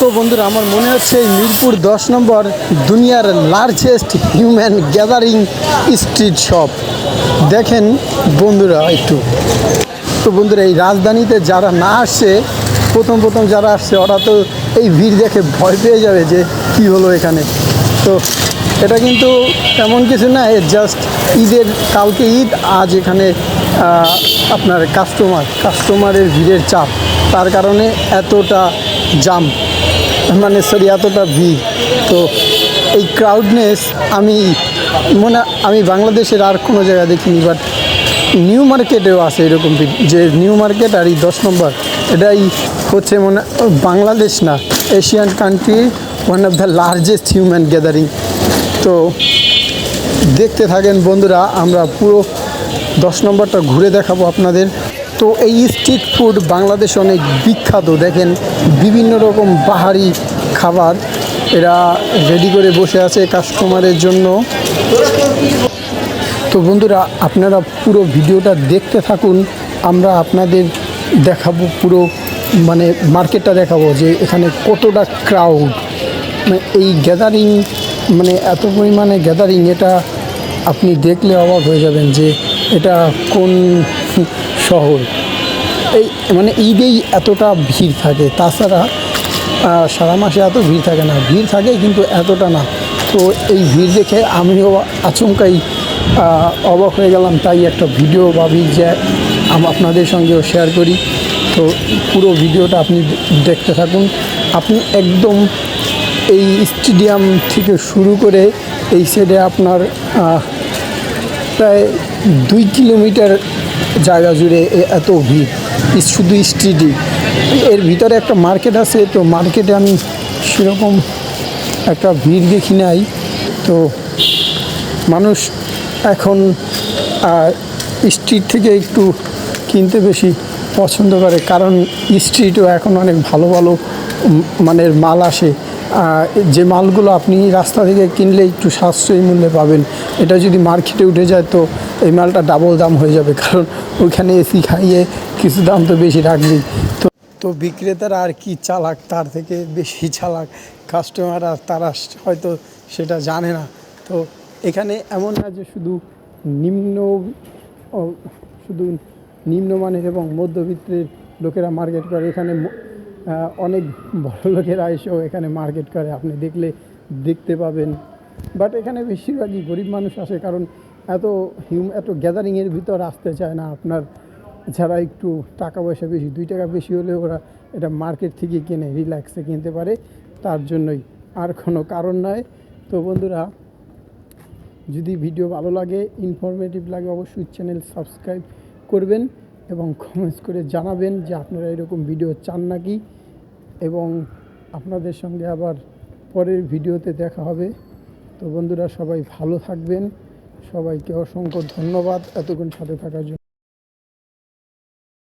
তো বন্ধুরা, আমার মনে হচ্ছে মিরপুর দশ নম্বর দুনিয়ার largest human gathering street shop দেখেন বন্ধুরা একটু। তো বন্ধুরা, এই রাজধানীতে যারা না আসছে, প্রথম প্রথম যারা আসছে, ওরা তো এই ভিড় দেখে ভয় পেয়ে যাবে যে কি হলো এখানে। তো এটা কিন্তু তেমন কিছু না জাস্ট ঈদের, কালকে ঈদ, আজ এখানে আপনার কাস্টমার কাস্টমারের ভিড়ের চাপ। তার কারণে এতটা জাম মানে সরি, এতটা ভিড়। তো এই ক্রাউডনেস আমি মনে, আমি বাংলাদেশের আর কোনো জায়গায় দেখিনি বাট নিউ মার্কেটেও আছে এরকম যে নিউ মার্কেট আর এই দশ নম্বর, এটাই হচ্ছে মনে, বাংলাদেশ না Asian country one of the largest human gathering তো দেখতে থাকেন বন্ধুরা, আমরা পুরো দশ নম্বরটা ঘুরে দেখাবো আপনাদের। তো এই স্ট্রিট ফুড বাংলাদেশ অনেক বিখ্যাত। দেখেন, বিভিন্ন রকম বাহারি খাবার এরা রেডি করে বসে আছে কাস্টমারের জন্য। তো বন্ধুরা, আপনারা পুরো ভিডিওটা দেখতে থাকুন, আমরা আপনাদের দেখাবো পুরো মানে মার্কেটটা দেখাবো যে এখানে কতটা ক্রাউড মানে এই গ্যাদারিং মানে এত পরিমাণে গ্যাদারিং এটা আপনি দেখলে অবাক হয়ে যাবেন যে এটা কোন শহর। এই মানে ঈদেই এতটা ভিড় থাকে। তাছাড়া সারা মাসে এত ভিড় থাকে না। ভিড় থাকে কিন্তু এতটা না। তো এই ভিড় দেখে আমিও আচমকাই অবাক হয়ে গেলাম। তাই একটা ভিডিও ভাবি যে আম- আপনাদের সঙ্গেও শেয়ার করি। তো পুরো ভিডিওটা আপনি দেখতে থাকুন। আপনি একদম এই স্টেডিয়াম থেকে শুরু করে এই সাইডে আপনার প্রায় দুই কিলোমিটার জায়গা জুড়ে এত ভিড়। শুধু স্ট্রিটই। এর ভিতরে একটা মার্কেট আছে, তো মার্কেটে আমি সেরকম একটা ভিড় দেখি নাই। তো মানুষ এখন স্ট্রিট থেকে একটু কিনতে বেশি পছন্দ করে, কারণ স্ট্রিটও এখন অনেক ভালো ভালো মানের মাল আসে। যে মালগুলো আপনি রাস্তা থেকে কিনলে একটু সাশ্রয়ী মূল্যে পাবেন, এটা যদি মার্কেটে উঠে যায় তো এই মালটা ডাবল দাম হয়ে যাবে, কারণ ওইখানে এসি খাইয়ে কিছু দাম তো বেশি রাখবেই। তো তো বিক্রেতারা আর কি চালাক, তার থেকে বেশি চালাক কাস্টমার আর তারা হয়তো সেটা জানে না। তো এখানে এমন না যে শুধু নিম্ন শুধু নিম্নমানের এবং মধ্যবিত্তের লোকেরা মার্কেট করে, এখানে অনেক বড় লোকেরা এসেও এখানে মার্কেট করে, আপনি দেখলে দেখতে পাবেন। বাট এখানে বেশিরভাগই গরিব মানুষ আসে, কারণ এত হিউম এত গ্যাদারিংয়ের ভিতর আসতে চায় না আপনার। যারা একটু টাকা পয়সা বেশি, দুই টাকা বেশি হলে ওরা এটা মার্কেট থেকে কিনে রিল্যাক্সে কিনতে পারে। তার জন্যই আর কোনো কারণ নয় তো বন্ধুরা, যদি ভিডিও ভালো লাগে ইনফরমেটিভ লাগে, অবশ্যই চ্যানেল সাবস্ক্রাইব করবেন। এবং কমেন্টস করে জানাবেন যে আপনারা এরকম ভিডিও চান নাকি? এবং আপনাদের সঙ্গে আবার পরের ভিডিওতে দেখা হবে। তো বন্ধুরা সবাই ভালো থাকবেন। সবাইকে অসংখ্য ধন্যবাদ। এতক্ষণ সাথে থাকার জন্য।